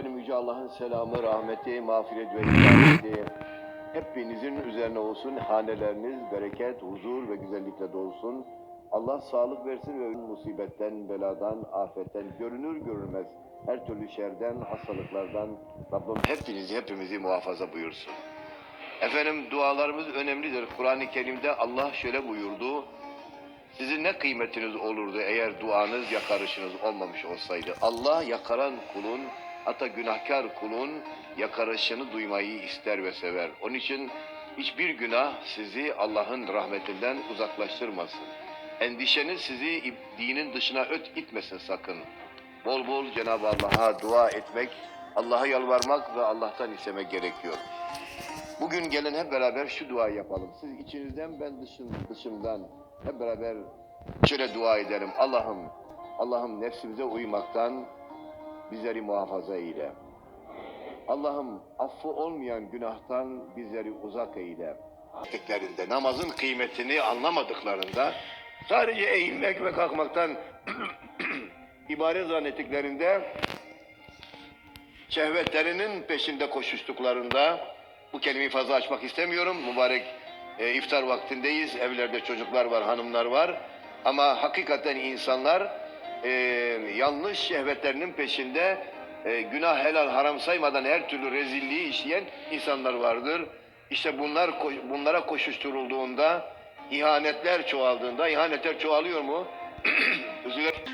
Efendim Yüce Allah'ın selamı, rahmeti, mağfiret ve hidayeti hepinizin üzerine olsun. Haneleriniz bereket, huzur ve güzellikle dolsun. Allah sağlık versin ve musibetten, beladan, afetten, görünür görünmez her türlü şerden, hastalıklardan Rabbim hepinizi, hepimizi muhafaza buyursun. Efendim dualarımız önemlidir. Kur'an-ı Kerim'de Allah şöyle buyurdu. Sizin ne kıymetiniz olurdu eğer duanız, yakarışınız olmamış olsaydı? Allah yakaran kulun, hatta günahkar kulun yakarışını duymayı ister ve sever. Onun için hiçbir günah sizi Allah'ın rahmetinden uzaklaştırmasın. Endişeniz sizi dinin dışına öt itmesin sakın. Bol bol Cenab-ı Allah'a dua etmek, Allah'a yalvarmak ve Allah'tan istemek gerekiyor. Bugün gelin hep beraber şu duayı yapalım. Siz içinizden ben dışın, dışımdan hep beraber şöyle dua edelim. Allah'ım, Allah'ım nefsimize uymaktan bizleri muhafaza eyle. Allah'ım affı olmayan günahtan bizleri uzak eyle. Ettiklerinde, namazın kıymetini anlamadıklarında sadece eğilmek ve kalkmaktan ibaret zannettiklerinde şehvetlerinin peşinde koşuştuklarında bu kelimeyi fazla açmak istemiyorum. Mübarek e, iftar vaktindeyiz. Evlerde çocuklar var, hanımlar var. Ama hakikaten insanlar e, yanlış şehvetlerinin peşinde e, günah helal haram saymadan her türlü rezilliği işleyen insanlar vardır. İşte bunlar bunlara koşuşturulduğunda ihanetler çoğaldığında ihanetler çoğalıyor mu? Üzülerek